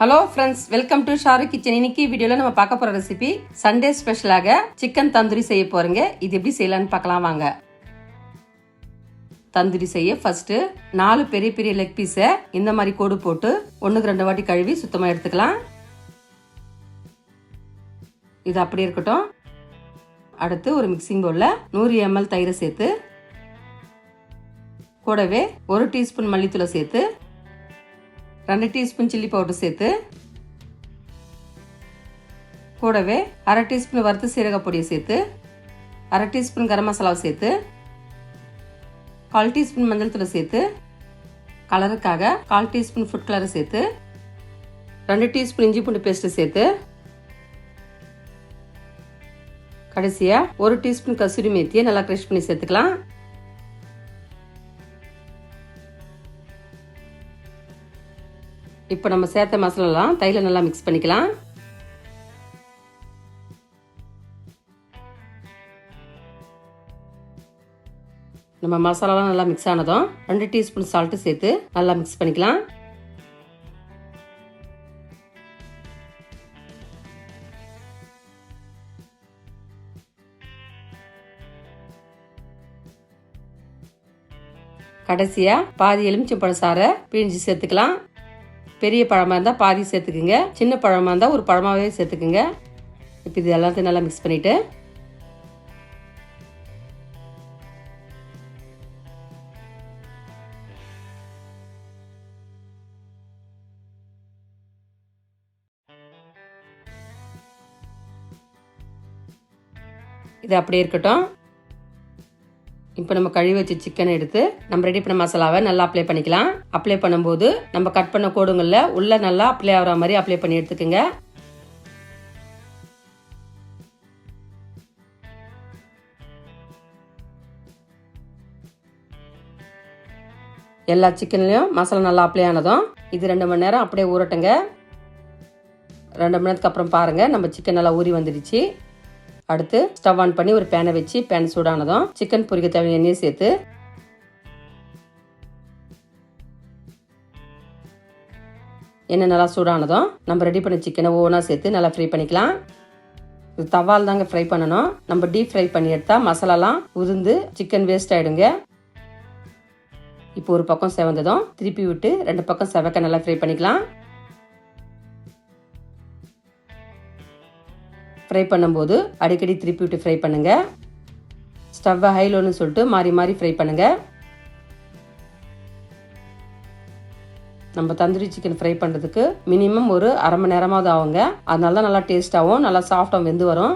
Hello friends welcome to Sharu kitchen இன்னைக்கு வீடியோவில் நம்ம பார்க்க போகிற ரெசிபி சண்டே ஸ்பெஷலாக சிக்கன் தந்தூரி செய்ய போகிறேங்க இது எப்படி செய்யலான்னு பார்க்கலாம் வாங்க. தந்தூரி செய்ய ஃபர்ஸ்ட் நாலு பெரிய பெரிய லெக் பீஸை இந்த மாதிரி கோடு போட்டு ஒன்றுக்கு ரெண்டு வாட்டி கழுவி சுத்தமாக எடுத்துக்கலாம். இது அப்படி இருக்கட்டும். அடுத்து ஒரு மிக்சிங் பவுலில் நூறு எம்எல் தயிரை சேர்த்து கூடவே ஒரு டீஸ்பூன் மல்லித்தூளை சேர்த்து ரெண்டு டீஸ்பூன் சில்லி பவுடர் சேர்த்து கூடவே அரை டீஸ்பூன் வறுத்து சீரகப்பொடியை சேர்த்து அரை டீஸ்பூன் கரம் மசாலாவை சேர்த்து கால் டீஸ்பூன் மஞ்சள் தூளை சேர்த்து கலருக்காக கால் டீஸ்பூன் ஃபுட் கலரை சேர்த்து ரெண்டு டீஸ்பூன் இஞ்சி பூண்டு பேஸ்ட்டு சேர்த்து கடைசியாக ஒரு டீஸ்பூன் கசூரி மேத்தியை நல்லா க்ரஷ் பண்ணி சேர்த்துக்கலாம். இப்போ நம்ம சேர்த்த மசாலாலாம் தைல நல்லா மிக்ஸ் பண்ணிக்கலாம். நம்ம மசாலாலாம் நல்லா மிக்ஸ் ஆனதும் ரெண்டு டீஸ்பூன் சால்ட்டு சேர்த்து நல்லா மிக்ஸ் பண்ணிக்கலாம். கடைசியாக பாதி எலுமிச்சம்பழ சாறை பிழிஞ்சு சேர்த்துக்கலாம். பெரிய பழமாக இருந்தால் பாதி சேர்த்துக்குங்க. சின்ன பழமாக இருந்தால் ஒரு பழமாகவே சேர்த்துக்குங்க. இப்போ இது எல்லாத்தையும் நல்லா மிக்ஸ் பண்ணிவிட்டு இது அப்படியே இருக்கட்டும். இப்போ நம்ம கழுவி வச்ச சிக்கனை எடுத்து நம்ம ரெடி பண்ண மசாலாவை நல்லா அப்ளை பண்ணிக்கலாம். அப்ளை பண்ணும்போது நம்ம கட் பண்ண கோடுங்களில் உள்ளே நல்லா அப்ளை ஆகிற மாதிரி அப்ளை பண்ணி எடுத்துக்கோங்க. எல்லா சிக்கன்லேயும் மசாலா நல்லா அப்ளை ஆனதும் இது ரெண்டு மணி நேரம் அப்படியே ஊறட்டுங்க. ரெண்டு மணி நேரத்துக்கு அப்புறம் பாருங்கள் நம்ம சிக்கன் நல்லா ஊறி வந்துடுச்சு. அடுத்து ஸ்டவ் ஆன் பண்ணி ஒரு பேனை வச்சு பேன் சூடானதும் சிக்கன் பொரிக்க தேவையான எண்ணெயை சேர்த்து எண்ணெய் நல்லா சூடானதும் நம்ம ரெடி பண்ண சிக்கனை ஒவ்வொன்றா சேர்த்து நல்லா ஃப்ரை பண்ணிக்கலாம். இது தவால் தாங்க ஃப்ரை பண்ணணும். நம்ம டீப் ஃப்ரை பண்ணி எடுத்தால் மசாலாலாம் உதிர்ந்து சிக்கன் வேஸ்ட் ஆகிடுங்க இப்போ ஒரு பக்கம் செவந்ததும் திருப்பி விட்டு ரெண்டு பக்கம் செவக்க நல்லா ஃப்ரை பண்ணிக்கலாம். ஃப்ரை பண்ணும்போது அடிக்கடி திருப்பி விட்டு ஃப்ரை பண்ணுங்க. ஸ்டவ்வை ஹைலோன்னு சொல்லிட்டு மாறி மாறி ஃப்ரை பண்ணுங்க. நம்ம தந்தூரி சிக்கன் ஃப்ரை பண்ணுறதுக்கு மினிமம் ஒரு அரை மணி நேரமாவது ஆகுங்க. அதனால தான் நல்லா டேஸ்ட்டாகவும் நல்லா சாஃப்டாகவும் வெந்து வரும்.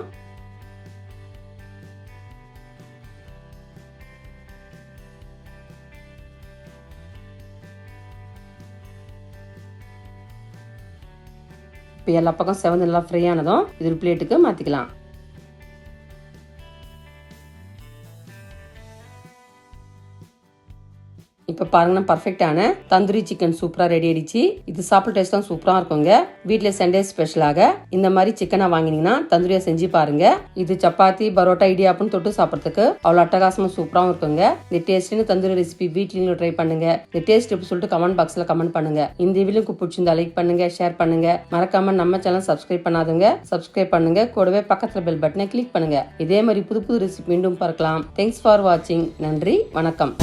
இப்போ எல்லா பக்கம் செவந்து நல்லா ஃப்ரீயானதும் இது ஒரு பிளேட்டுக்கு மாற்றிக்கலாம் இப்போ பாருங்கன்னா பர்ஃபெக்டான தந்தூரி சிக்கன் சூப்பராக ரெடி ஆயிடுச்சு. இது சாப்பிட்ற டேஸ்ட்லாம் சூப்பராக இருக்குங்க. வீட்டில் சண்டே ஸ்பெஷலாக இந்த மாதிரி சிக்கனை வாங்கினீங்கன்னா தந்தூரியாக செஞ்சு பாருங்க. இது சப்பாத்தி பரோட்டா இடியாப்புன்னு தொட்டு சாப்பிட்றதுக்கு அவ்வளோ அட்டகாசமாக சூப்பராகவும் இருக்குங்க. இந்த டேஸ்டின்னு தந்தூரி ரெசிபி வீட்லேயும் ட்ரை பண்ணுங்க. இந்த டேஸ்ட் எப்படி சொல்லிட்டு கமெண்ட் பாக்ஸில் கமெண்ட் பண்ணுங்க. இந்த வீடியோக்கு பிடிச்சிருந்தா லைக் பண்ணுங்க ஷேர் பண்ணுங்க. மறக்காம நம்ம சேனல் சப்ஸ்கிரைப் பண்ணாதுங்க. சப்ஸ்கிரைப் பண்ணுங்க. கூடவே பக்கத்தில் பெல் பட்டனை கிளிக் பண்ணுங்க. இதே மாதிரி புது புது ரெசிபி மீண்டும் பார்க்கலாம். தேங்க்ஸ் ஃபார் வாட்சிங் நன்றி வணக்கம்.